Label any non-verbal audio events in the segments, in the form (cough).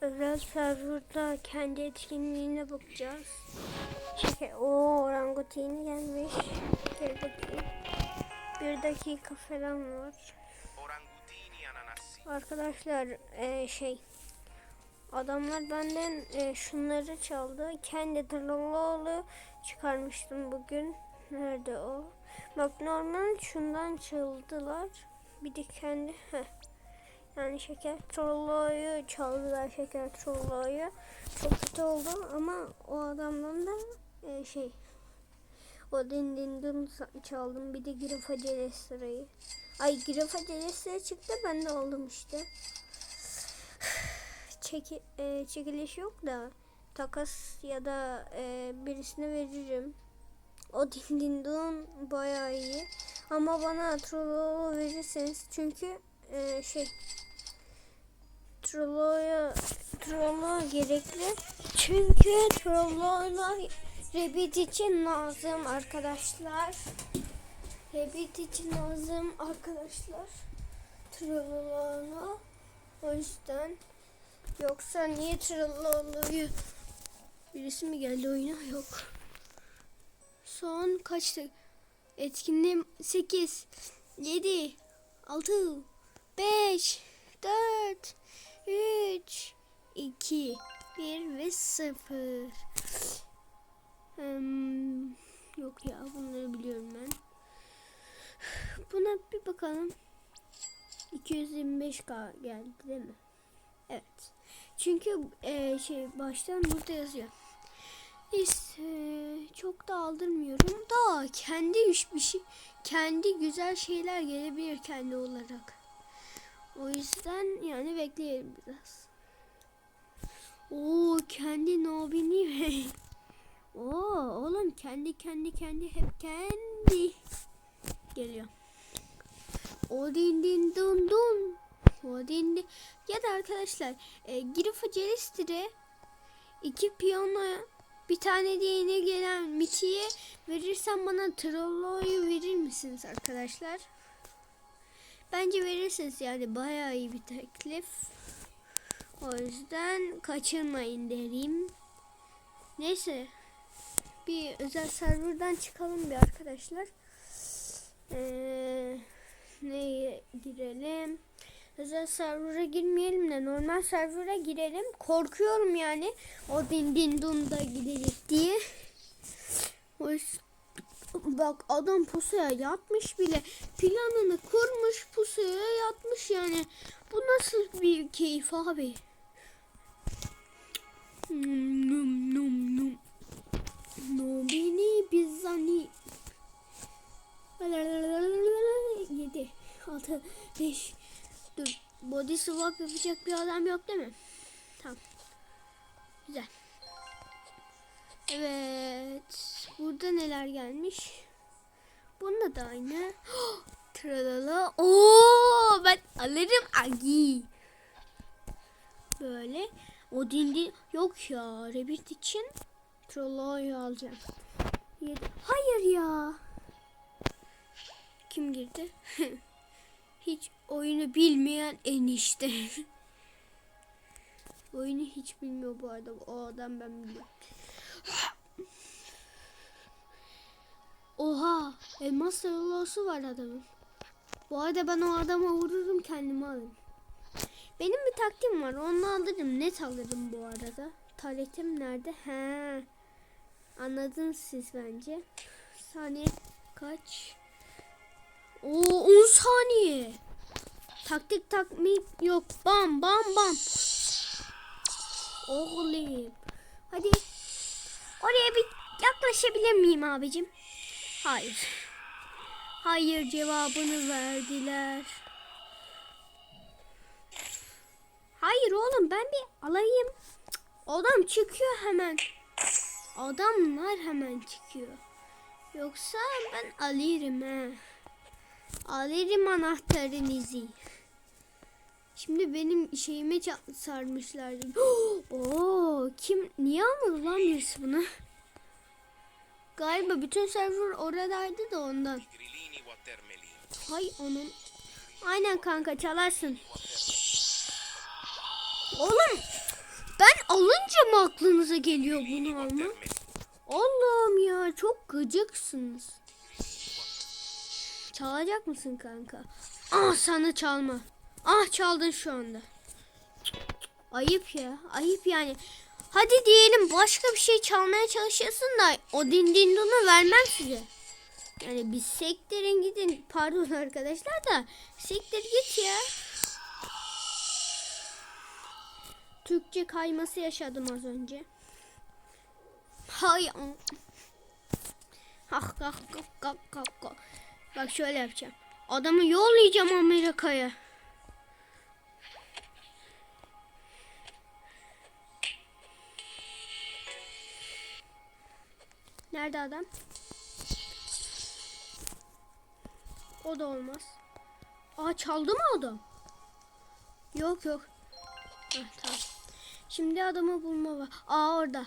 özel serverda kendi etkinliğine bakacağız. Şeker. O orangutini gelmiş. Gel bakayım. Bir dakika falan var. Arkadaşlar e, şey adamlar benden e, şunları çaldı. Kendi Trollo'lu çıkarmıştım bugün. Nerede o? Bak normal şundan çaldılar. Bir de kendi heh. Yani şeker Trollo'yu çaldılar şeker Trollo'yu. Çok kötü oldu ama o adamdan da e, şey o din din sa- çaldım. Bir de Grifa Celestira'yı. Ay Grifa Celestra çıktı ben de oldum işte. (sighs) Çeki, e, çekiliş yok da takas ya da e, birisine veririm. O din din dun bayağı iyi. Ama bana Trollo verirseniz çünkü e, şey Trollo'ya Trollo gerekli. Çünkü Trollo'la Rabbit için lazım arkadaşlar. Rabbit için lazım arkadaşlar. Trollo'la o yüzden yoksa niye Trollo'yu birisi mi geldi oyuna yok. Son kaçtı? Etkinliğim 8 7 6 5 4 3 2 1 ve 0 Hmm, yok ya bunları biliyorum ben. Buna bir bakalım. 225k geldi değil mi? Evet. Çünkü e, şey baştan burada yazıyor. Neyse çok da aldırmıyorum da kendi iş bir şey kendi güzel şeyler gelebilir kendi olarak. O yüzden yani bekleyelim biraz. Oo kendi nobini (laughs) Oo oğlum kendi kendi kendi hep kendi geliyor. O din dun dun. O din. Ya da arkadaşlar e, Grifa Celestir'e iki piyano bir tane de yeni gelen Michi'ye verirsem bana Trollo'yu verir misiniz arkadaşlar? Bence verirsiniz yani bayağı iyi bir teklif. O yüzden kaçırmayın derim. Neyse bir özel serverdan çıkalım bir arkadaşlar. Ee, neye girelim? Özel server'a girmeyelim de normal server'a girelim. Korkuyorum yani o din din dun da gidecek diye. O yüzden- Bak adam pusuya yatmış bile. Planını kurmuş pusuya yatmış yani. Bu nasıl bir keyif abi? Num num num. No beni bizzani. 7 6 5 Dur. Body swap yapacak bir adam yok değil mi? Tamam. Güzel. Evet. Burada neler gelmiş? Bunda da aynı. (gasps) Tralala. Oo, ben alırım agi. Böyle. O dindi yok ya. Rabbit için Trollo'yu alacağım. Yedi. Hayır ya. Kim girdi? (laughs) hiç oyunu bilmeyen enişte. (laughs) oyunu hiç bilmiyor bu arada. O adam ben biliyorum. Oha! Elmas Trollo'su var adamın. Bu arada ben o adama vururum kendimi alırım. Benim bir taktiğim var. Onu alırım. Net alırım bu arada. Taletim nerede? He. Anladınız siz bence. Saniye kaç? Oo 10 saniye. Taktik takmik yok. Bam bam bam. Oğlum. Hadi. Oraya bir yaklaşabilir miyim abicim? Hayır. Hayır cevabını verdiler. Hayır oğlum ben bir alayım. Adam çıkıyor hemen. Adamlar hemen çıkıyor. Yoksa ben alırım he. Alırım anahtarınızı. Şimdi benim şeyime sarmışlardı. (gasps) Oo, kim niye almadı lan birisi bunu? Galiba bütün server oradaydı da ondan. Hay onun. Aynen kanka çalarsın. Oğlum Ben alınca mı aklınıza geliyor bunu? Watermelon. Allah'ım ya çok gıcıksınız. Çalacak mısın kanka? Ah sana çalma. Ah çaldın şu anda. Ayıp ya. Ayıp yani. Hadi diyelim başka bir şey çalmaya çalışıyorsun da o din din donu vermem size. Yani bir sektirin gidin. Pardon (laughs) arkadaşlar da sektir git ya. Türkçe kayması yaşadım az önce. Hay. Hak hak hak hak hak hak. Bak şöyle yapacağım. Adamı yollayacağım Amerika'ya. Nerede adam? O da olmaz. Aa çaldı mı adam? Yok yok. Heh, tamam. Şimdi adamı bulma var. Aa orada.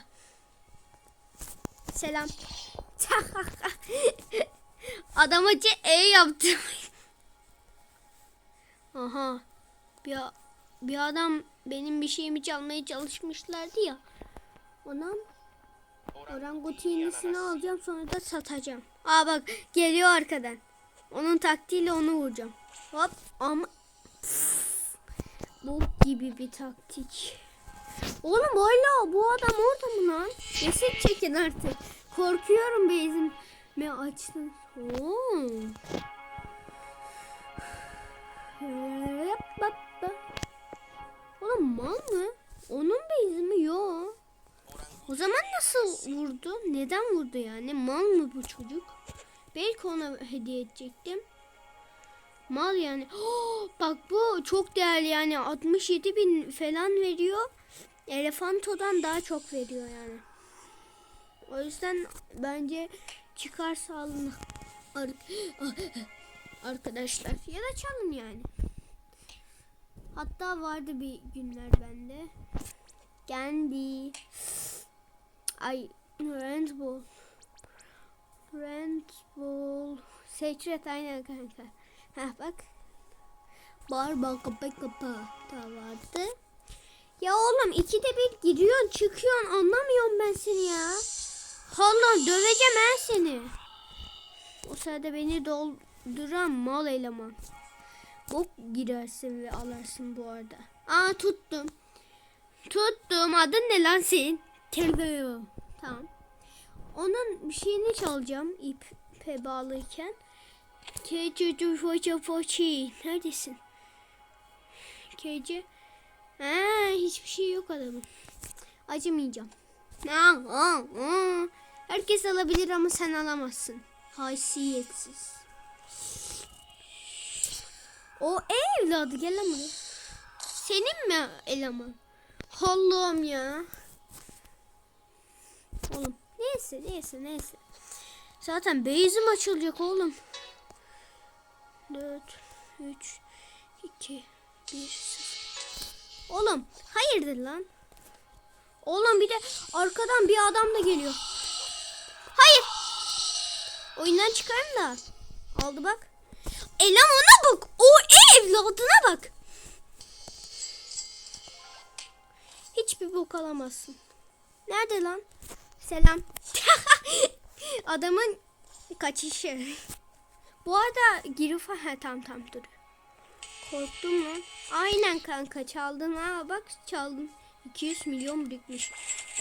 Selam. (laughs) Adama C E yaptım. (laughs) Aha. Bir, bir adam benim bir şeyimi çalmaya çalışmışlardı ya. Ona orangutinisini alacağım sonra da satacağım. Aa bak geliyor arkadan. Onun taktiğiyle onu vuracağım. Hop ama bu gibi bir taktik. Oğlum hala bu adam orada mı lan? Reset çekin artık. Korkuyorum bezimi açtın. Oo. Vurdu? Neden vurdu yani? Mal mı bu çocuk? Belki ona hediye edecektim. Mal yani. (gasps) bak bu çok değerli yani 67 bin falan veriyor. Elefantodan daha çok veriyor yani. O yüzden bence çıkarsa alın Ar- (gasps) arkadaşlar. Ya da çalın yani. Hatta vardı bir günler bende. Geldi. Ay Rainbow. Rainbow. Secret aynen kanka. Heh bak. Barba kapa kapa da vardı. Ya oğlum ikide bir giriyorsun çıkıyorsun anlamıyorum ben seni ya. Allah döveceğim ben seni. O sırada beni dolduran mal eleman. Bok girersin ve alarsın bu arada. Aa tuttum. Tuttum. Adın ne lan senin? Telveo. Tamam. Onun bir şeyini çalacağım ipe bağlıyken. Kece foça foçi. Neredesin? Kece. Ha, hiçbir şey yok adamın. Acımayacağım. Herkes alabilir ama sen alamazsın. Haysiyetsiz. O evladı gel lan. Senin mi eleman? Allah'ım ya. Neyse neyse neyse. Zaten beyzim açılacak oğlum. 4 3 2 1 0 Oğlum hayırdır lan? Oğlum bir de arkadan bir adam da geliyor. Hayır. Oyundan çıkarım da. Aldı bak. Elemana bak. O evladına bak. Hiçbir bok alamazsın. Nerede lan? Selam. (laughs) Adamın kaçışı. Bu arada Girifa ha tam tam dur. Korktum lan. Aynen kanka çaldın ha bak çaldın. 200 milyon birikmiş.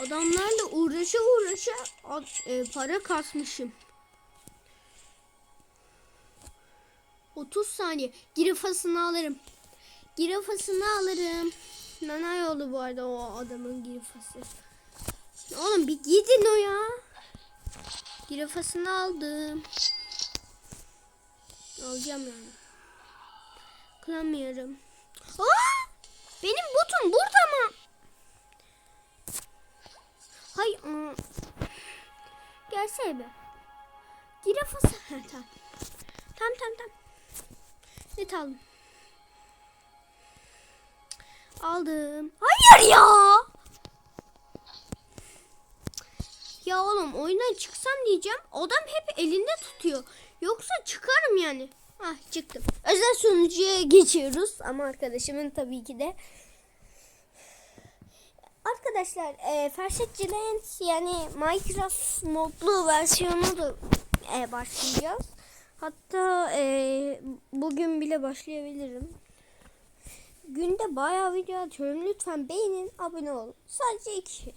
Adamlarla uğraşa uğraşa e, para kasmışım. 30 saniye. Girifasını alırım. Girifasını alırım. Nana yolu bu arada o adamın girifası. Oğlum bir gidin o ya. Girifasını aldım. Alacağım yani. Kıramıyorum. Aa! Benim botum burada mı? Hay aa. Gelsene be. Girafası. (laughs) Tamam. Tamam tamam tamam. Net aldım. Aldım. Hayır ya. Ya oğlum oyundan çıksam diyeceğim. Adam hep elinde tutuyor. Yoksa çıkarım yani. Ah çıktım. Özel sunucuya geçiyoruz. Ama arkadaşımın tabii ki de. Arkadaşlar e, Fersek Giant yani Minecraft modlu versiyonu da e, başlayacağız. Hatta e, bugün bile başlayabilirim. Günde bayağı video atıyorum. Lütfen beğenin, abone olun. Sadece iki şey.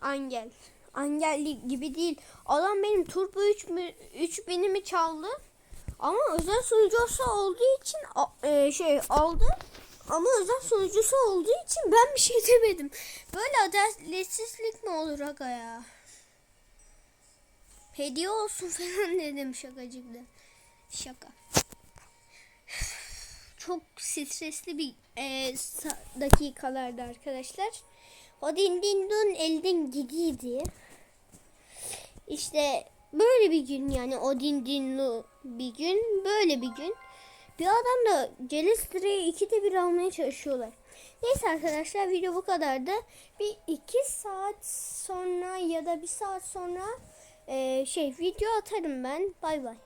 Angel. Angelli gibi değil. Adam benim Turbo 3 mü, 3000'imi çaldı. Ama özel sunucusu olduğu için e, şey aldı. Ama özel sunucusu olduğu için ben bir şey (laughs) demedim. Böyle adaletsizlik mi olur aga ya? Hediye olsun (laughs) falan dedim şakacıkla. Şaka. Çok stresli bir e, dakikalardı arkadaşlar. O din din dun elden gidiydi. İşte böyle bir gün yani o din dinlu bir gün böyle bir gün. Bir adam da Celestre'yi ikide bir almaya çalışıyorlar. Neyse arkadaşlar video bu kadardı. Bir iki saat sonra ya da bir saat sonra e, şey video atarım ben. Bay bay.